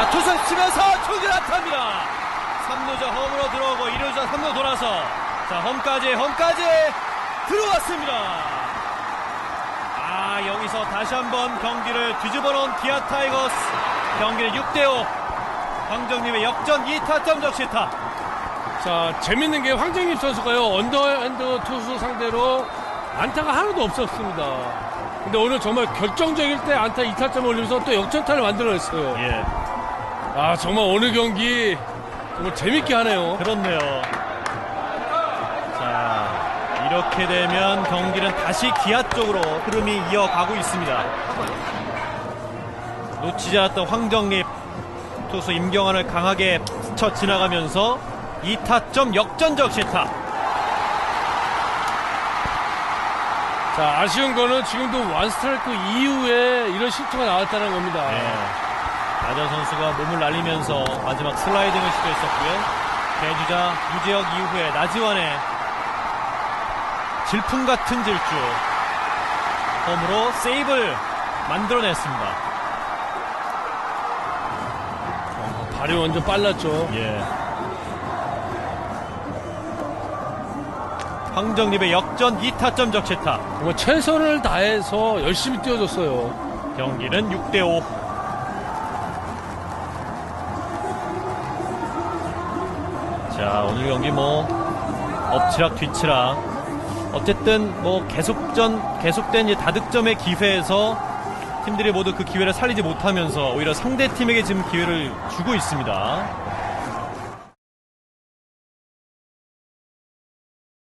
자, 투수 치면서 초진 안타입니다. 3루자 홈으로 들어오고 1루자 3루 돌아서 자, 홈까지 홈까지 들어왔습니다. 아, 여기서 다시 한번 경기를 뒤집어 놓은 기아 타이거스. 경기는 6대5. 황정님의 역전 2타점 적시타. 자, 재밌는 게 황정립 선수가요, 언더핸드 투수 상대로 안타가 하나도 없었습니다. 근데 오늘 정말 결정적일 때 안타 2타점 올리면서 또 역전타를 만들어냈어요. 예, 아, 정말 오늘 경기 정말 재밌게 하네요. 그렇네요. 자, 이렇게 되면 경기는 다시 기아 쪽으로 흐름이 이어가고 있습니다. 놓치지 않았던 황정립 투수 임경환을 강하게 스쳐 지나가면서 2타점 역전적 시타. 자, 아쉬운 거는 지금도 원스트라이크 이후에 이런 실수가 나왔다는 겁니다. 네. 나전 선수가 몸을 날리면서 마지막 슬라이딩을 시도했었고요. 대주자 유재혁 이후에 나지원의 질풍 같은 질주 홈으로 세이브를 만들어냈습니다. 발이 완전 빨랐죠. 예. 황정립의 역전 2타점 적시타. 정말 최선을 다해서 열심히 뛰어줬어요. 경기는 6대5. 자, 오늘 경기 뭐, 엎치락 뒤치락. 어쨌든 뭐, 계속전, 계속된 이제 다득점의 기회에서 팀들이 모두 그 기회를 살리지 못하면서 오히려 상대 팀에게 지금 기회를 주고 있습니다.